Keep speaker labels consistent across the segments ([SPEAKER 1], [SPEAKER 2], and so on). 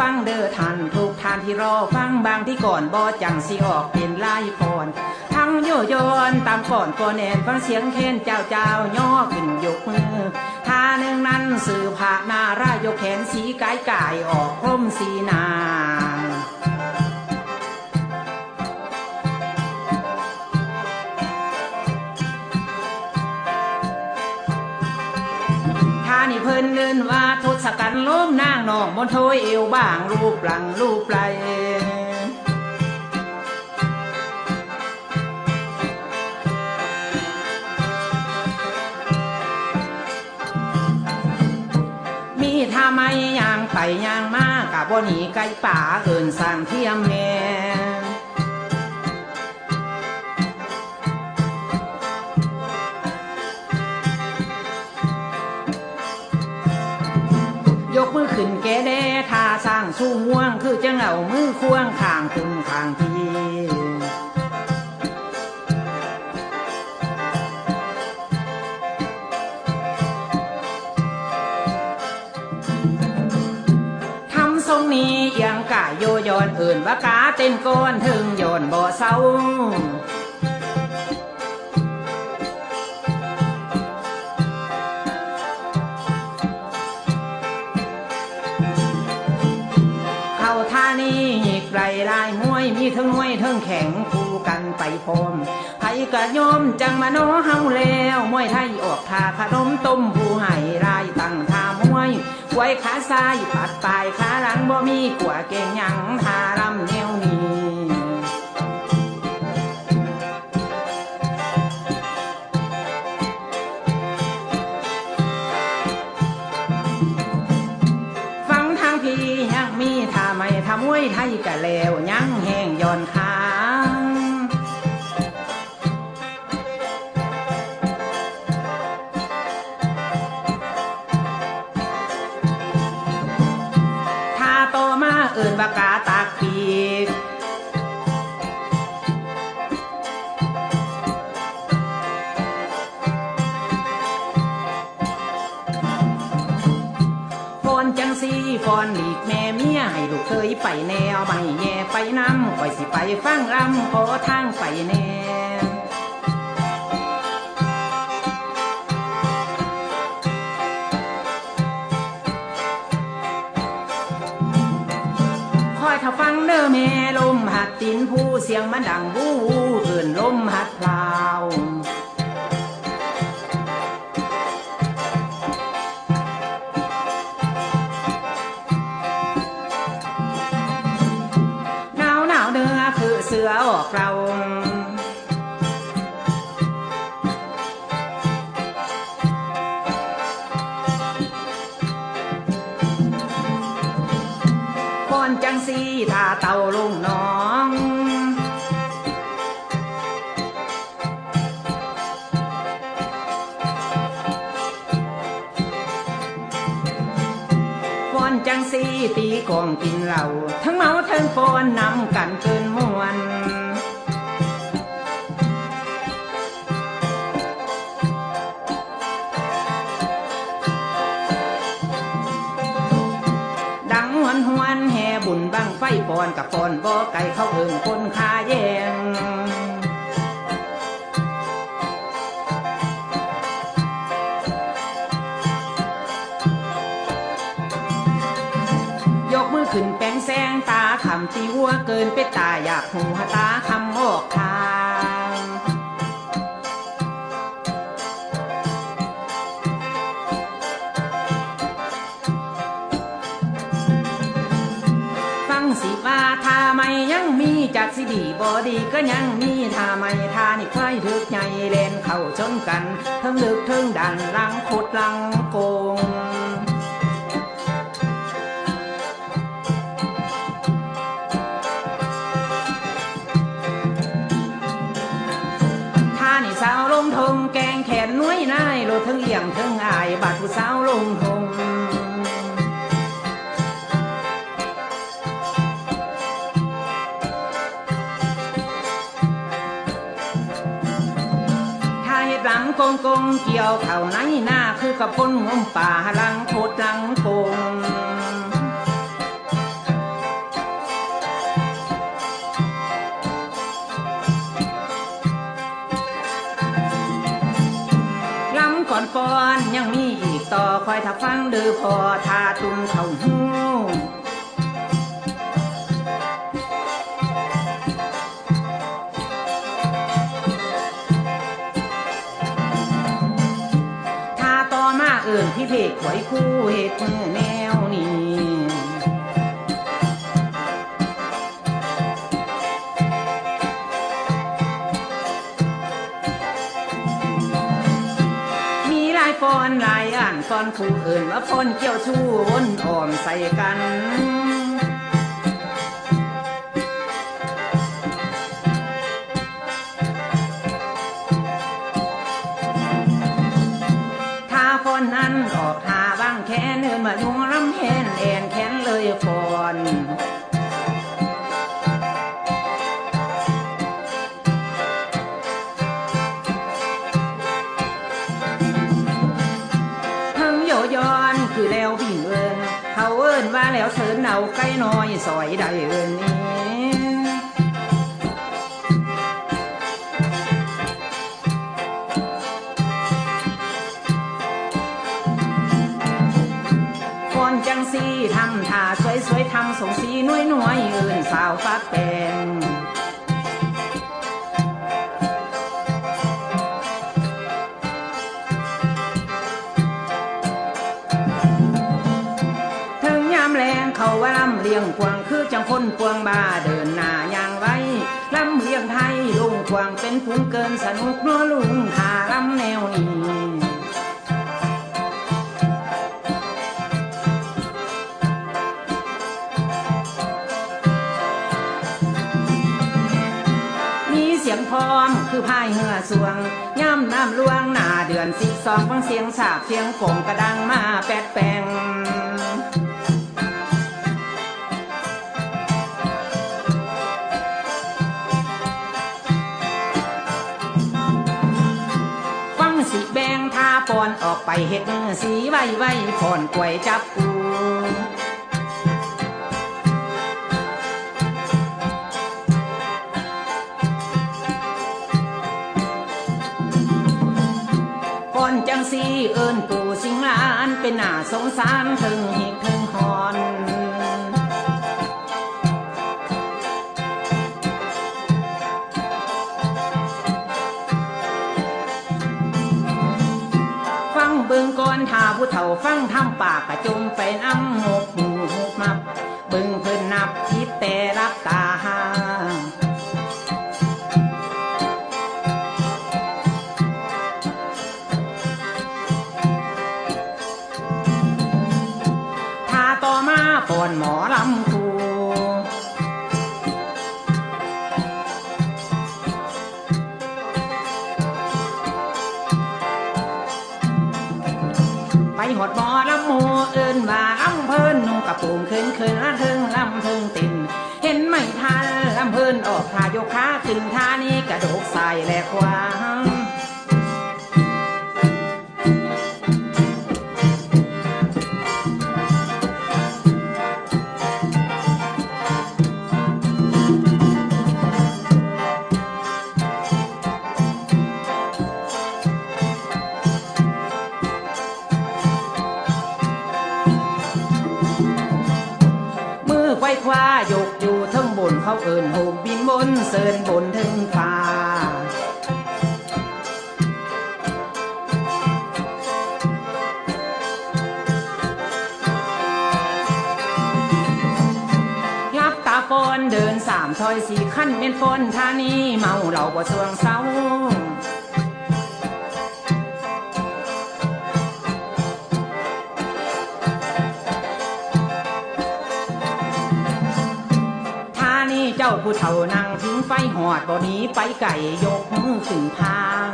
[SPEAKER 1] ฟังเด้อท่านทุกท่านที่รอฟังบางที่ก่อนบ่จังสิออกเป็นลายพรทั้งโยโยนตามก่อนก่อนแอนฟังเสียงเค้นเจ้าเจ้าย่อขึ้นยกมือท่าหนึ่งนั้นสื่อผานารายกแขนสีกายกายออกพรมสีนางท่านี่เพิ่นเดินว่า กัณฐ์ล้มนางนองบนโทยเอวบ้างรูปหลังรูปไหลมีท่าไมยางไปยางมากกับบ่หนีไก่ป่าเอินสั่งเทียมแม่ ขึ้นแกแดทาสร้างสู้ม่วง คือจะเหงามือควงข้างคุณข้างทีทำทรงนี้เอียงกายโยยอนอื่นว่ากาเต้นก้อนถึงโยนบ่เศร้า ไกลลายมวยมีทั้งมวยทั้งแข็งคู่กันไปพร้อมไผกระยอมจังมาโนเฮาแล้วมวยไทยออกท่าขนมต้มผู้ไห้รายตั้งท่ามวยไว้ขาซ้ายปัดปลายขาหลังบ่มีกว่าเก่งหยังท่าลำเนวนี พี่ยังมีท่าไม่ทำมวยไทยกะแล้วยังแห้งย่อนขา งสีฟอนหลีกแม่เมียให้ลูกเคยไปแนวไม่แย่ไปน้ำก่อยสิไปฟังรำขอทางไปแนวคอยถ้าฟังเด้อแม่ลมหัดตินผู้เสียงมันดังวู้เอื่นลมหัดพลาว สือออกเราก่อนจังสีทาเต่าลงนอน ฟอนจังสีตีกองกินเหล้าทั้งเมาทั้งฟอนนำกันเกินมวนดังหวนหวนแห่บุญบังไฟปอนกับปอนบ่อไก่เข้าเอิงคนคาแยงำตีวัวเกินไปตาอยากหูตาคำออกทางฟังสิว่าทาไม่ยังมีจากสิดีบอดีก็ยังมีทาไม่ทานี่ควายถึกใหญ่เลนเข้าชนกันทั้งลึกทั้งดันลังโคดลังโกง ลดทั้งเอียงทั้งอายบาดผู้สาวลงทงถ้าเห็ดหลังกงกงเกี่ยวเข่าในหน้าคือกับคนงมป่าหลังโคดหลังโก ฟังเดือพอทาตุมเขาหูทาต่อมาเอิ่นพี่เพกไว้คู่เหตุมือ ฟอนผู้เอื่นว่าฟอนเกี่ยวชู้วนอ่อมใส่กันถ้าฟอนนั้นออกหาบ้างแค่เนินมายุงรำแหนแอนแค้นเลยฟอน เอาไก่น้อยซอยใดเอินนี้ก่อนจังสีทำท่าสวยๆทำส่งสีน้อยๆเอินสาวฟักแปง เลำเลียงพวางคือจังคนพวงบาเดินหน้าย่างไว้ลำเลียงไทยลุงพวางเป็นฝูงเกินสนุกเนัวลุงหาลำแนวนี้มีเสียงพร้อมคือพายเหือสวงย่ำน้ำลวงหน้าเดือนสิบสองฟังเสียงสาบเสียงกงกระดังมาแปดแปง อนออกไปเห็ดสีไว้ไว้พอนกลวยจับปูก่อนจังสีเอิญปู่สิงหลานเป็นหน้าสงสารถึงหิกถึง เฒ่าฟังทำปากกระจมไปน้ำหมกหมูหกมับบึงเพิ่นนับทิดแต่รับตาหาถ้าต่อมาปอนหมอลำ อลำโมเอินว่าลำเพิ่นนุ่งกระโปรงขึ้นขึ้นละเทิงลำเทิงตินเห็นไม่ทันลำเพิ่นออกท่ายกขาขึ้นท่านี้กระโดกใส่แลกวา อไขว้คว้ายกอยู่ทั้งบนเขาเอินโหมบินบนเสินบนถึงฟ้ารับตาฟอนเดินสามถอยสี่ขั้นเป็นฟอนท่านี้เมาเหล่าบ่สวงเศร้า ผู้เฒ่านั่งถึงไฟหอดบ่หนี้ไปไก่ยกมือขึ้นพาง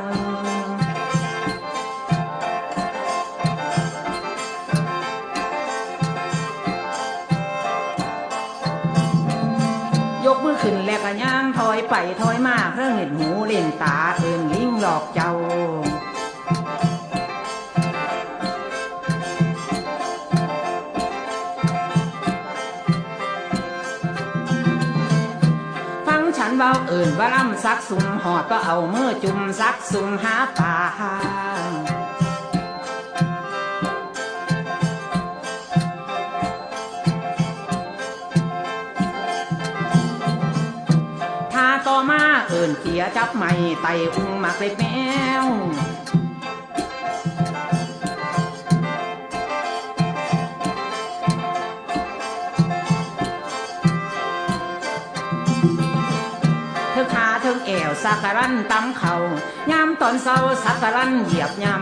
[SPEAKER 1] ยกมือขึ้นแล้วก็ย่างถอยไปถอยมาเครื่องเห็นหูเล่นตาเอินลิงหลอกเจ้า เบาเอิ่นว่าล่ำซักสุ่มหอดก็เอาเมื่อจุ่มซักสุ่มหาปลาถ้าต่อมาเอิ่นเสียจับไม่ไตอุ้งหมักเล็กแมว แอวสักรันตำเขายามตอนเศร้าสักรันเหยียบยำ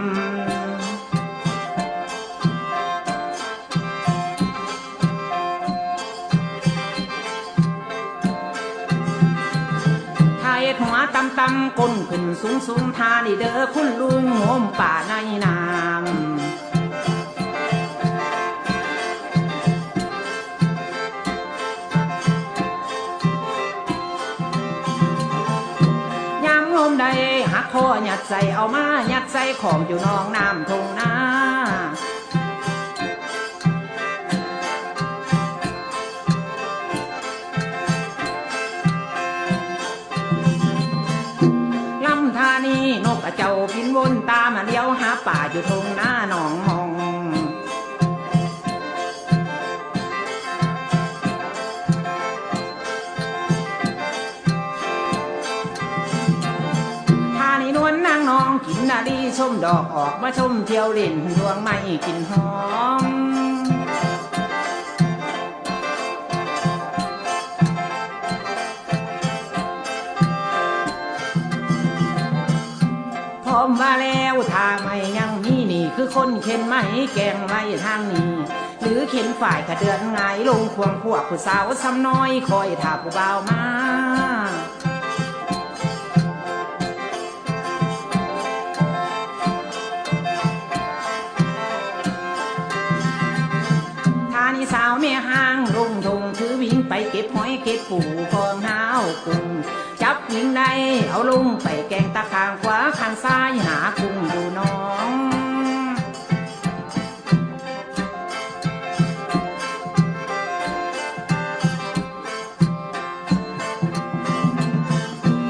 [SPEAKER 1] ทยหัวตำตำก้นขึ้นสูงสูงทานี่เด้อคุณลุงงมป่าในน้ำ ใส่เอามายัดใส่ของอยู่นองน้ำทงนาลำธานีนกกระเจ้าพินวนตามาเลี้ยวหาป่าอยู่ทงนา ชมดอกออกมาชมเที่ยวเล่นดวงไม้กินหอมพร้อมมาแล้วถ้าไม่ยังมีนี่คือคนเข็นไหมแกงไว้ทางนี้ หรือเข็นฝ่ายกระเดือนหงลงควงพวกผู้สาวซ้ำน้อยคอยถาผู้บ่าวมา เก็บหอยเก็บปูกองหาวกุ้งจับยิงได้เอาลุงไปแกงตะขางขวาข้างซ้ายหากุ้งอยู่น้อง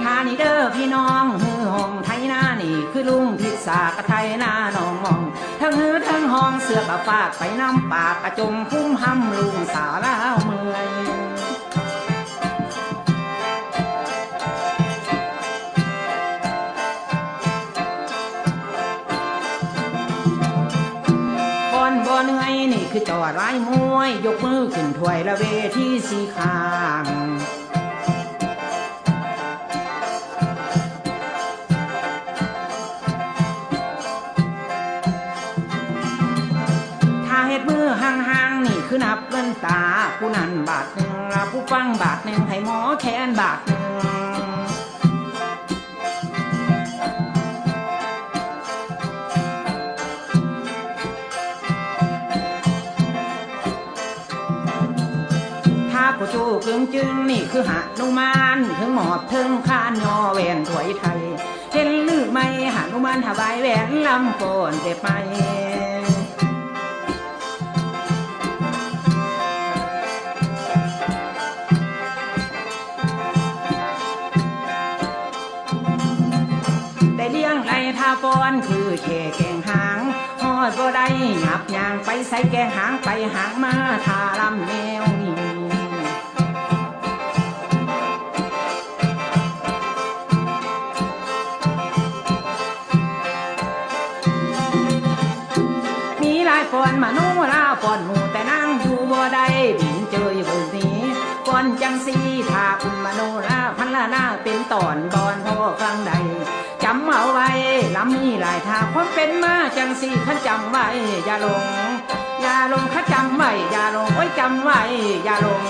[SPEAKER 1] ทานี่เด้อพี่น้องฮือห้องไทยหน้านี่คือลุงพิษากะไทยหน้าน้องมองทั้งฮือทั้งห้องเสือกระฟากไปน้ำปากกระจมพุ่มห้ำลุงสาลาวเมื่อย คือจอดไร้มวย ยกมือขึ้นถวยละเวทีสีข้างถ้าเฮ็ดมือห่างๆนี่คือนับเงินตา ผู้นั้นบาทหนึ่งผู้ฟังบาทหนึ่งให้หมอแคนบาทหนึ่ง ถ้าผู้จูกึ่งจึงนี่คือหานุมานถึงหมอบถึงคานยอแหวนถวยไทย เห็นหรือไม่หานุมานถวายแหวนลำโกนเจ็บไปได้เลี้ยงไรทาฟอนคือแค่แกงหางหอดบ่ได้หยับยางไปใส่แกงหางไปหางมาทาลำแนว มาโนราฟอนหมูแต่นั่งอยู่บ่ได้บินเจออยู่บนนี้ฟอนจังสีถ้าคุณมโนราพันละหน้าเป็นตอนบอนพ่อครั้งใดจำเอาไว้ลำมีหลายท่าความเป็นมาจังสีขันจำไว้อย่าลง อย่าลงข้าจำไว้อย่าลงโอ้ยจำไว้อย่าลง